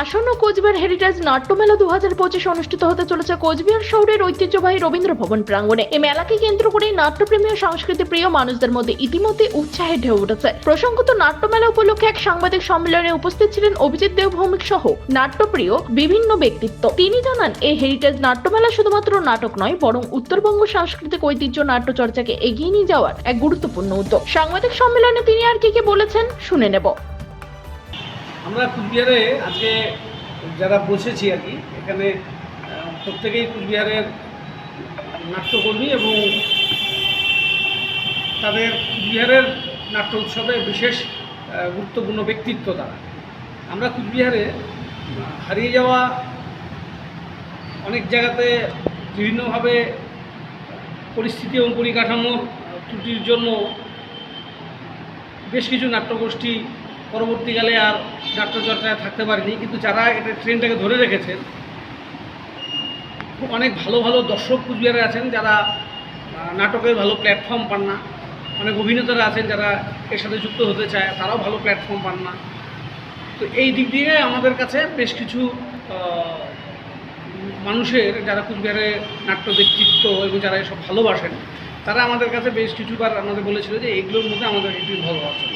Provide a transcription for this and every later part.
আসন্ন কোচবিহার হেরিটেজ নাট্যমেলা দু হাজার পঁচিশ অনুষ্ঠিত হতে চলেছে কোচবিহার শহরের ঐতিহ্যবাহী রবীন্দ্র ভবন প্রাঙ্গণে। এই মেলাকে কেন্দ্র করে নাট্যপ্রেমী ও সংস্কৃতি প্রিয় মানুষদের মধ্যে ইতিমধ্যে উৎসাহে ঢেউ উঠেছে। প্রসঙ্গত, নাট্যমেলা উপলক্ষে এক সাংবাদিক সম্মেলনে উপস্থিত ছিলেন অভিজিৎ দেব ভৌমিক সহ নাট্যপ্রিয় বিভিন্ন ব্যক্তিত্ব। তিনি জানান এই হেরিটেজ নাট্যমেলা শুধুমাত্র নাটক নয়, বরং উত্তরবঙ্গ সাংস্কৃতিক ঐতিহ্য নাট্য চর্চাকে এগিয়ে নিয়ে যাওয়ার এক গুরুত্বপূর্ণ উদ্যোগ। সাংবাদিক সম্মেলনে তিনি আর কি কি বলেছেন শুনে নেব। আমরা কুচবিহারে আজকে যারা বসেছি আর কি, এখানে প্রত্যেকেই কুচবিহারের নাট্যকর্মী এবং তাদের কুচবিহারের নাট্য উৎসবে বিশেষ গুরুত্বপূর্ণ ব্যক্তিত্ব তারা। আমরা কুচবিহারে হারিয়ে যাওয়া অনেক জায়গাতে বিভিন্নভাবে পরিস্থিতি এবং পরিকাঠামোর ত্রুটির জন্য বেশ কিছু নাট্যগোষ্ঠী পরবর্তীকালে আর নাট্যচর্চায় থাকতে পারিনি, কিন্তু যারা এটা ট্রেনটাকে ধরে রেখেছেন অনেক ভালো ভালো দর্শক কুচবিহারে আছেন যারা নাটকের ভালো প্ল্যাটফর্ম পান না। অনেক অভিনেতারা আছেন যারা এর সাথে যুক্ত হতে চায়, তারাও ভালো প্ল্যাটফর্ম পান না। তো এই দিক দিয়ে আমাদের কাছে বেশ কিছু মানুষের যারা কুচবিহারে নাট্য ব্যক্তিত্ব এবং যারা এসব ভালোবাসেন, তারা আমাদের কাছে বেশ কিছুবার আমাদের বলেছিল যে এইগুলোর মধ্যে আমাদের একটু ভালো আছে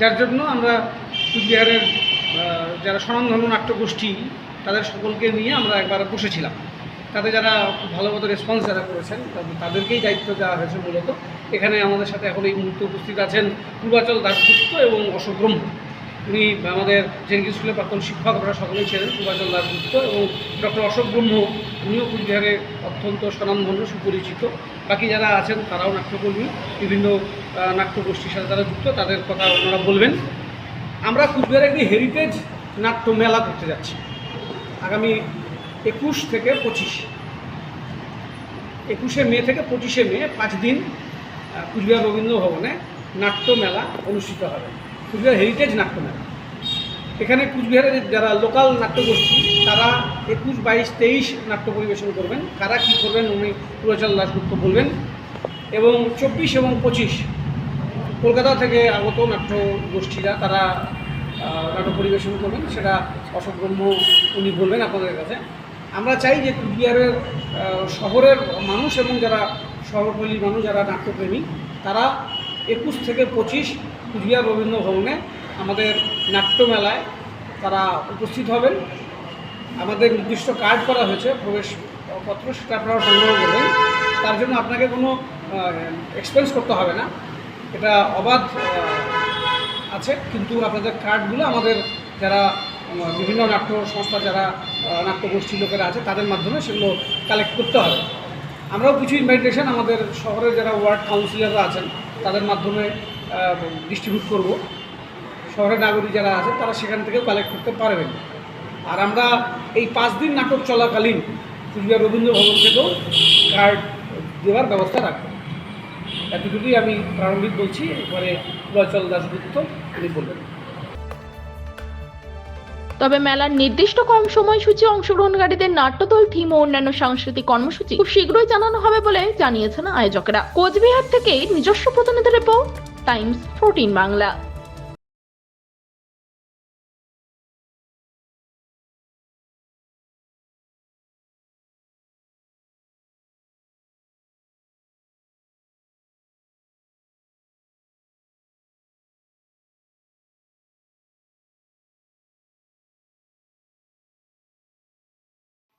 যার জন্য আমরা কুচবিহারের যারা স্বনামধন্য নাট্যগোষ্ঠী, তাদের সকলকে নিয়ে আমরা একবার বসেছিলাম। তাতে যারা ভালো মতো রেসপন্স যারা করেছেন তাদেরকেই দায়িত্ব দেওয়া হয়েছে মূলত। এখানে আমাদের সাথে এখন এই মুহূর্তে উপস্থিত আছেন পূর্বাচল দাসগুপ্ত এবং অশোক ব্রহ্ম। উনি আমাদের জেনকি স্কুলের প্রাক্তন শিক্ষক আমরা সকলেই ছিলেন পূর্বাচল দাসগুপ্ত এবং ডক্টর অশোক ব্রহ্ম, উনিও কুচবিহারে অত্যন্ত স্বনামধন্য সুপরিচিত। বাকি যারা আছেন, তারাও নাট্যকর্মী, বিভিন্ন নাট্যগোষ্ঠীর সাথে তারা যুক্ত, তাদের কথা ওনারা বলবেন। আমরা কুচবিহারে একটি হেরিটেজ নাট্য মেলা করতে যাচ্ছি, আগামী একুশ থেকে পঁচিশ। একুশে মে থেকে পঁচিশে মে, পাঁচ দিন কুচবিহার রবীন্দ্র ভবনে নাট্য মেলা অনুষ্ঠিত হবে। কুচবিহার হেরিটেজ নাট্য মেলা এখানে কুচবিহারের যারা লোকাল নাট্যগোষ্ঠী, তারা একুশ, বাইশ, তেইশ নাট্য পরিবেশন করবেন। কারা কী করবেন উনি পুরোচল দাসগুপ্ত বলবেন। এবং চব্বিশ এবং পঁচিশ, কলকাতা থেকে আগত নাট্য গোষ্ঠীরা তারা নাটক পরিবেশন করবেন, সেটা অশোক ব্রহ্ম উনি বলবেন আপনাদের কাছে। আমরা চাই যে কুচবিহারের শহরের মানুষ এবং যারা শহরপল্লীর মানুষ, যারা নাট্যপ্রেমী, তারা একুশ থেকে পঁচিশ কুচবিহার রবীন্দ্র ভবনে আমাদের নাট্যমেলায় তারা উপস্থিত হবেন। আমাদের নির্দিষ্ট কার্ড করা হয়েছে প্রবেশপত্র সেটা আপনারা সংগ্রহ করবেন। তার জন্য আপনাকে কোনো এক্সপেন্স করতে হবে না। এটা অবাধ আছে কিন্তু আপনাদের কার্ডগুলো আমাদের যারা বিভিন্ন নাট্য সংস্থা যারা আহ, নাট্যগোষ্ঠী লোকেরা আছে তাদের মাধ্যমে সেগুলো কালেক্ট করতে হবে। আমরাও কিছু ইনভাইটেশন আমাদের শহরের যারা ওয়ার্ড কাউন্সিলররা আছেন তাদের মাধ্যমে ডিস্ট্রিবিউট করব। শহরের নাগরিক যারা আছেন তারা সেখান থেকে কালেক্ট করতে পারবেন। আর আমরা এই পাঁচ দিন নাটক চলাকালীন কুচবিহার রবীন্দ্র ভবন থেকেও কার্ড দেওয়ার ব্যবস্থা রাখব। এতটুকুই আমি প্রারম্ভিক বলছি এরপরে প্রচল দাসগুপ্ত তিনি বলবেন। তবে মেলার নির্দিষ্ট কম সময়সূচি অংশগ্রহণকারীদের নাট্যদল, থিম ও অন্যান্য সাংস্কৃতিক কর্মসূচি খুব শীঘ্রই জানানো হবে বলে জানিয়েছেন আয়োজকেরা। কোচবিহার থেকে নিজস্ব প্রতিনিধি রিপোর্ট টাইমস ফোরটিন বাংলা।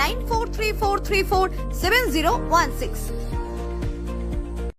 9434347016.